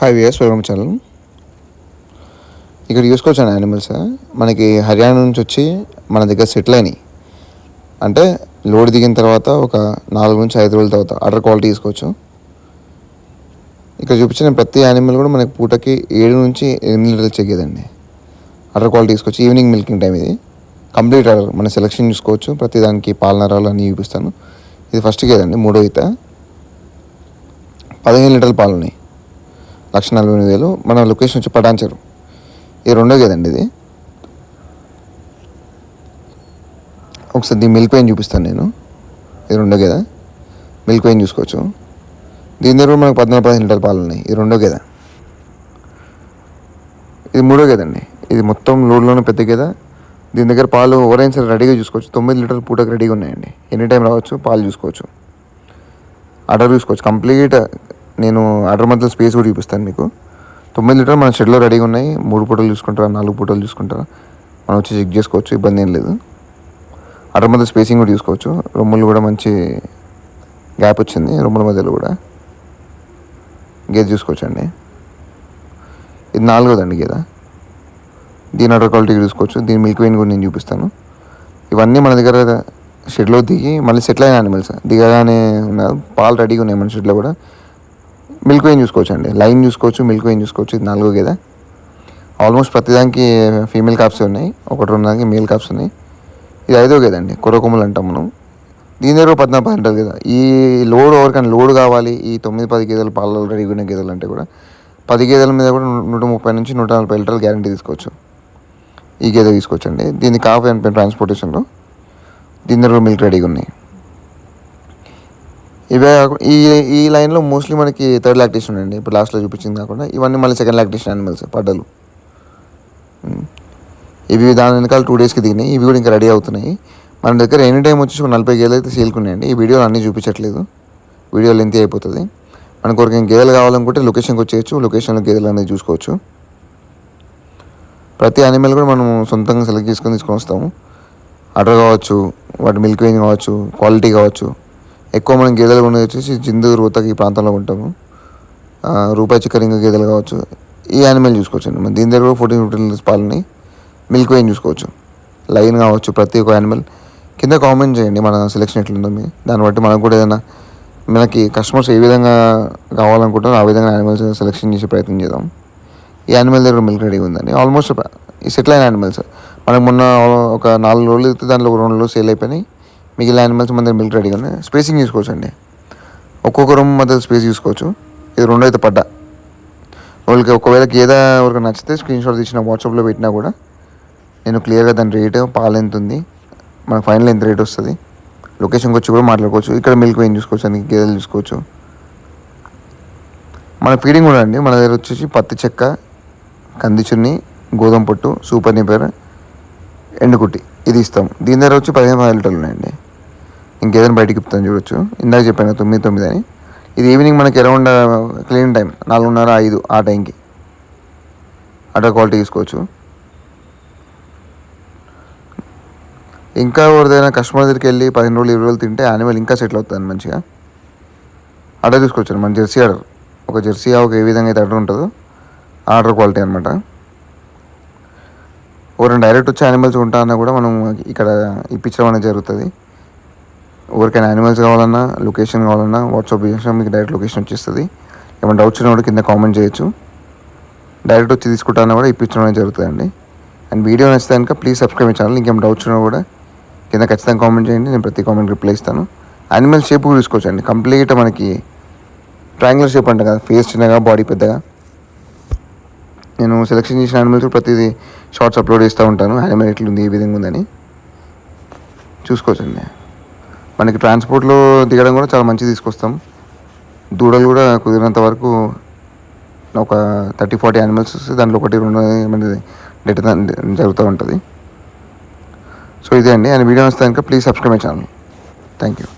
Hi viewers welcome channel ఇక్కడ చూసుకోవచ్చు animals మనకి హర్యానా నుంచి వచ్చి మన దగ్గర సెటిల్ అయినాయి. అంటే లోడ్ దిగిన తర్వాత ఒక నాలుగు నుంచి ఐదు రోజుల తర్వాత అడర్ క్వాలిటీ తీసుకోవచ్చు. ఇక్కడ చూపించిన ప్రతి యానిమల్ కూడా మనకి పూటకి ఏడు నుంచి ఎనిమిది లీటర్లు చెగ్గేదండి అడర్ క్వాలిటీ తీసుకోవచ్చు ఈవినింగ్ మిల్కింగ్ టైం ఇది. కంప్లీట్ అడర్ మన సెలెక్షన్ చూసుకోవచ్చు. ప్రతి దానికి పాలనరాలు అన్నీ చూపిస్తాను. ఇది ఫస్ట్ గేదండి మూడో ఈత. పదిహేను లీటర్ల పాలు ఉన్నాయి లక్ష నలభై ఎనిమిది వేలు. మన లొకేషన్ వచ్చి పటాన్చరు. ఇది రెండో కదండి ఇది. ఒకసారి దీని మిల్క్ పెయిన్ చూపిస్తాను నేను. ఇది రెండో కదా? మిల్క్ పెయిన్ చూసుకోవచ్చు. దీని దగ్గర మనకు పద్నాలుగు పదిహేను లీటర్ పాలు ఉన్నాయి. ఈ రెండో కదా? ఇది మూడో కదండి. అండి ఇది మొత్తం లోడ్లోనే పెద్ద కదా దీని దగ్గర పాలు ఎవరైనా సరే రెడీగా చూసుకోవచ్చు. తొమ్మిది లీటర్ పూటకు రెడీగా ఉన్నాయండి. ఎనీ టైం రావచ్చు పాలు చూసుకోవచ్చు. ఆర్డర్ చూసుకోవచ్చు. కంప్లీట్ నేను ఆర్డర్ మధ్యలో స్పేస్ కూడా చూపిస్తాను మీకు. తొమ్మిది లీటర్ మన షెడ్లో రెడీగా ఉన్నాయి. మూడు పూటలు చూసుకుంటారా నాలుగు పూటలు చూసుకుంటారా మనం వచ్చి చెక్ చేసుకోవచ్చు. ఇబ్బంది ఏం లేదు. ఆర్డర్ మధ్య స్పేసింగ్ కూడా చూసుకోవచ్చు. రొమ్ములు కూడా మంచి గ్యాప్ వచ్చింది. రొమ్ముల మధ్యలో కూడా. గేదె చూసుకోవచ్చు అండి ఇది నాలుగోదండి గేద. దీని ఆర్డర్ క్వాలిటీ చూసుకోవచ్చు. దీని మిల్క్ వెయిన్ కూడా నేను చూపిస్తాను. ఇవన్నీ మన దగ్గర షెడ్లో దిగి మళ్ళీ సెటిల్ అయిన యానిమల్స్ దిగగానే ఉన్నారు పాలు రెడీగా ఉన్నాయి మన షెడ్లో కూడా. మిల్క్ వెయిన్ చూసుకోవచ్చు అండి. లైన్ చూసుకోవచ్చు మిల్క్ వెయిన్ చూసుకోవచ్చు. ఇది నాలుగో గేద ఆల్మోస్ట్ ప్రతిదానికి ఫీమేల్ కాప్స్ ఉన్నాయి. ఒకటి రెండు దానికి మేల్ కాప్స్ ఉన్నాయి. ఇది ఐదో కదండి. అండి కొమ్మలు అంటాం మనం. దీని దగ్గర పద్నాలుగు పది ఉంటుంది కదా. ఈ లోడ్ ఎవరికైనా లోడ్ కావాలి ఈ తొమ్మిది పది గేదెలు పాలు రెడీ ఉన్న గేదెలు అంటే కూడా పది గేదెల మీద కూడా నూట ముప్పై నుంచి నూట నలభై లీటర్లు గ్యారంటీ తీసుకోవచ్చు. ఈ గేదె తీసుకోవచ్చండి. దీన్ని కాఫీ అండ్ ట్రాన్స్పోర్టేషన్లో దీని దగ్గర మిల్క్ రెడీగా ఉన్నాయి. ఇవే ఈ ఈ లైన్లో మోస్ట్లీ మనకి థర్డ్ లాక్టేషన్ అండి ఇప్పుడు లాస్ట్లో చూపించింది కాకుండా ఇవన్నీ మళ్ళీ సెకండ్ లాక్టేషన్ అనిమల్స్ పడ్డలు. ఇవి దాని వెనకాల టూ డేస్కి దిగినాయి. ఇవి కూడా ఇంకా రెడీ అవుతున్నాయి. మన దగ్గర ఎనీ టైం వచ్చేసి ఒక నలభై గేదెలు అయితే సీల్కున్నాయండి ఈ వీడియోలు అన్నీ చూపించట్లేదు. వీడియో లెంత్ అయిపోతుంది. మనకు ఒక గేదెలు కావాలనుకుంటే లొకేషన్కి వచ్చేయచ్చు. లొకేషన్లో గేదెలు అనేది చూసుకోవచ్చు. ప్రతి అనిమల్ కూడా మనం సొంతంగా సెలెక్ట్ చేసుకొని తీసుకొని వస్తాము. అడర్ కావచ్చు వాటి మిల్క్ వేయింగ్ కావచ్చు క్వాలిటీ కావచ్చు. ఎక్కువ మనం గేదెలు కొనేది వచ్చేసి జిందు రూతకి ఈ ప్రాంతంలో ఉంటాము రూపాయి చిక్కరింగ గేదెలు కావచ్చు. ఈ యానిమల్ చూసుకోవచ్చు అండి. దీని దగ్గర కూడా ఫోర్టీన్ ఫిఫ్టీన్ లీటర్స్ పాలని మిల్క్ వేయని చూసుకోవచ్చు. లైన్ కావచ్చు ప్రతి ఒక్క యానిమల్ కింద కామెంట్ చేయండి మన సెలెక్షన్ ఎట్లుందో మీ. దాన్ని బట్టి మనకు కూడా ఏదైనా మనకి కస్టమర్స్ ఏ విధంగా కావాలనుకుంటారో ఆ విధంగా యానిమల్స్ సెలెక్షన్ చేసే ప్రయత్నం చేద్దాం. ఈ యానిమల్ దగ్గర మిల్క్ రెడీ ఉందండి. ఆల్మోస్ట్ ఈ సెటిల్ అయిన యానిమల్స్ మనకు మొన్న ఒక నాలుగు రోజులు అయితే దాంట్లో ఒక రెండు రోజులు సేల్ అయిపోయినాయి. మిగిలిన యానిమల్స్ మన దగ్గర మిల్క్ రెడీగా ఉన్నాయి స్పేసింగ్ తీసుకోవచ్చు అండి ఒక్కొక్క రూమ్ మధ్య స్పేస్ చూసుకోవచ్చు. ఇది రెండు అయితే పడ్డా. వాళ్ళకి ఒకవేళ గేదె ఎవరికి నచ్చితే స్క్రీన్ షాట్ తీసిన వాట్సాప్లో పెట్టినా కూడా నేను క్లియర్గా దాని రేటు పాలు ఎంత ఉంది మనకు ఫైనల్ ఎంత రేట్ వస్తుంది లొకేషన్కి వచ్చి కూడా మాట్లాడుకోవచ్చు. ఇక్కడ మిల్క్ వేయం చూసుకోవచ్చు అందుకే గేదెలు చూసుకోవచ్చు. మన ఫీడింగ్ కూడా అండి. మన దగ్గర వచ్చేసి పత్తి చెక్క కందిచున్ని గోధుమ పొట్టు సూపర్ నిపేర్ ఎండుకుట్టి ఇది ఇస్తాం. దీని దగ్గర వచ్చి పదిహేను లీటర్లు ఉన్నాయండి. ఇంకేదైనా బయటికి ఇస్తాను చూడొచ్చు. ఇందాక చెప్పాను తొమ్మిది తొమ్మిది అని. ఇది ఈవినింగ్ మనకి అరౌండ్ క్లీన్ టైం నాలుగున్నర ఐదు ఆ టైంకి అటర్ క్వాలిటీ తీసుకోవచ్చు. ఇంకా ఎవరిదైనా కస్టమర్ దగ్గరికి వెళ్ళి పదిహేను రోజులు ఇరవై రోజులు తింటే యానిమల్ ఇంకా సెటిల్ అవుతుంది మంచిగా. ఆర్డర్ తీసుకొచ్చాను మన జెర్సీ ఆర్డర్. ఒక జెర్సీ ఒక ఏ విధంగా అయితే ఆర్డర్ ఉంటుందో ఆర్డర్ క్వాలిటీ అనమాట. ఎవరైనా డైరెక్ట్ వచ్చి యానిమల్స్ ఉంటా అన్నా కూడా మనం ఇక్కడ ఇప్పించడం అనేది జరుగుతుంది. ఎవరికైనా యానిమల్స్ కావాలన్నా లొకేషన్ కావాలన్నా వాట్సాప్ చేసినా మీకు డైరెక్ట్ లొకేషన్ వచ్చేస్తుంది. ఏమైనా డౌట్స్ ఉన్నప్పుడు కింద కామెంట్ చేయొచ్చు. డైరెక్ట్ వచ్చి తీసుకుంటానన్నా కూడా ఇప్పించడం అనేది జరుగుతుందండి. అండ్ వీడియో నచ్చితే కనుక ప్లీజ్ సబ్స్క్రైబ్ ఛానల్ ఇంకేం డౌట్స్ ఉన్నా కూడా కింద ఖచ్చితంగా కామెంట్ చేయండి. నేను ప్రతి కామెంట్ రిప్లై ఇస్తాను. యానిమల్ షేప్ కూడా తీసుకోవచ్చండి. కంప్లీట్ మనకి ట్రాంగులర్ షేప్ అంట కదా. ఫేస్ చిన్నగా బాడీ పెద్దగా. నేను సెలెక్షన్ చేసిన యానిమల్స్ ప్రతిదీ షార్ట్స్ అప్లోడ్ చేస్తూ ఉంటాను. యానిమల్ ఎట్లుంది ఏ విధంగా ఉందని. చూసుకోవచ్చండి. మనకి ట్రాన్స్పోర్ట్లో దిగడం కూడా చాలా మంచిగా తీసుకొస్తాం. దూడలు కూడా కుదిరినంత వరకు ఒక థర్టీ ఫార్టీ యానిమల్స్ వస్తే దాంట్లో ఒకటి రెండు మంది డెట్ జరుగుతూ ఉంటుంది. సో ఇదే అండి. అండ్ వీడియో వస్తే కనుక please subscribe my channel. Thank you.